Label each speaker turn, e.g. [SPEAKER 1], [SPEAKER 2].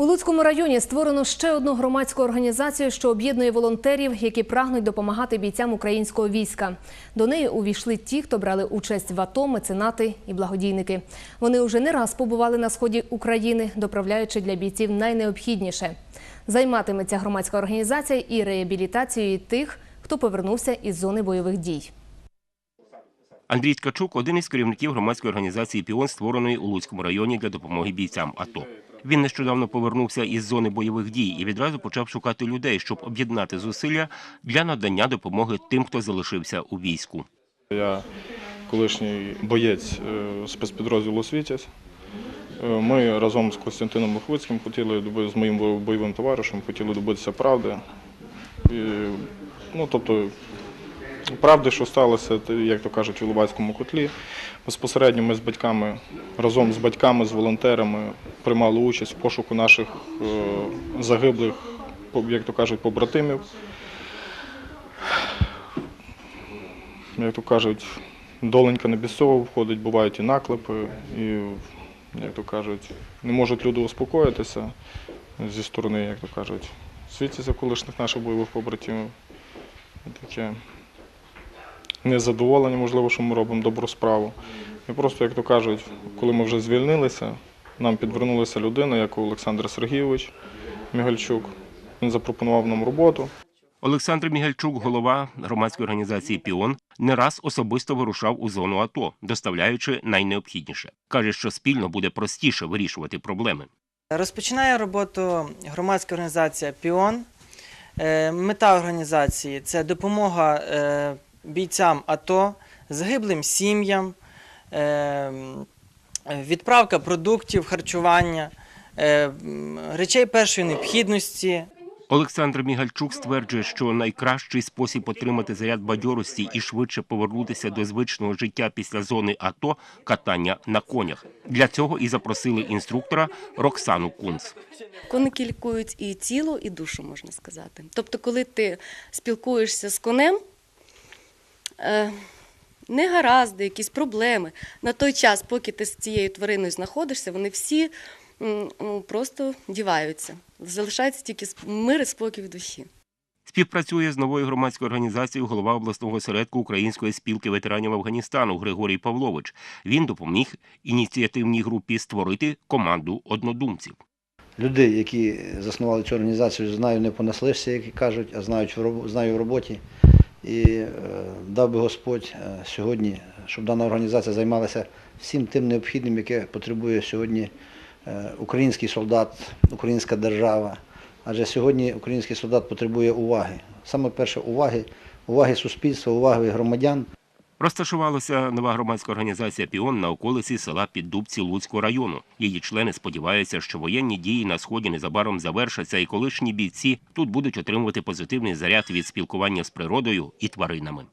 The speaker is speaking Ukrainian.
[SPEAKER 1] У Луцькому районі створено ще одну громадську організацію, що об'єднує волонтерів, які прагнуть допомагати бійцям українського війська. До неї увійшли ті, хто брали участь в АТО, меценати і благодійники. Вони вже не раз побували на сході України, доправляючи для бійців найнеобхідніше. Займатиметься громадська організація і реабілітацією тих, хто повернувся із зони бойових дій.
[SPEAKER 2] Андрій Ткачук – один із керівників громадської організації «Піон», створеної у Луцькому районі для допомоги бійцям АТО. Він нещодавно повернувся із зони бойових дій і відразу почав шукати людей, щоб об'єднати зусилля для надання допомоги тим, хто залишився у війську.
[SPEAKER 3] Я колишній боєць е, спецпідрозділу «Світязь». Е, Ми разом з Костянтином Мохвицьким хотіли з моїм бойовим товаришем хотіли добитися правди. І, ну, тобто, правди, що сталося, як то кажуть, у Лубайському котлі. Безпосередньо ми з батьками, разом з батьками, з волонтерами приймали участь в пошуку наших е, загиблих, як то кажуть, побратимів. як то кажуть, доленька не без входить, бувають і наклепи, і, як то кажуть, не можуть люди успокоїтися зі сторони, як то кажуть, світяться колишніх наших бойових побратимів. Таке незадоволення, можливо, що ми робимо добру справу. І просто, як то кажуть, коли ми вже звільнилися, нам підвернулася людина, як Олександр Сергійович Мігальчук. Він запропонував нам роботу.
[SPEAKER 2] Олександр Мігальчук, голова громадської організації «Піон», не раз особисто вирушав у зону АТО, доставляючи найнеобхідніше. Каже, що спільно буде простіше вирішувати проблеми.
[SPEAKER 4] Розпочинає роботу громадська організація Піон. Е, Мета організації це допомога е, бійцям АТО, загиблим сім'ям, е, відправка продуктів, харчування, е, речей першої необхідності.
[SPEAKER 2] Олександр Мігальчук стверджує, що найкращий спосіб отримати заряд бадьорості і швидше повернутися до звичного життя після зони АТО – катання на конях. Для цього і запросили інструктора Роксану Кунц.
[SPEAKER 5] Коники лікують і тіло, і душу, можна сказати. Тобто, коли ти спілкуєшся з конем, е, негаразди, якісь проблеми. На той час, поки ти з цією твариною знаходишся, вони всі ну, просто діваються. Залишається тільки мир і спокій в душі.
[SPEAKER 2] Співпрацює з новою громадською організацією голова обласного осередку Української спілки ветеранів Афганістану Григорій Павлович. Він допоміг ініціативній групі створити команду однодумців.
[SPEAKER 6] Людей, які заснували цю організацію, знаю не понаслишся, як кажуть, а знають в знаю в роботі. І е, дав би Господь е, сьогодні, щоб дана організація займалася всім тим необхідним, яке потребує сьогодні е, український солдат, українська держава. Адже сьогодні український солдат потребує уваги. Саме перше уваги, уваги суспільства, уваги громадян.
[SPEAKER 2] Розташувалася нова громадська організація «Піон» на околиці села Піддубці Луцького району. Її члени сподіваються, що воєнні дії на сході незабаром завершаться, і колишні бійці тут будуть отримувати позитивний заряд від спілкування з природою і тваринами.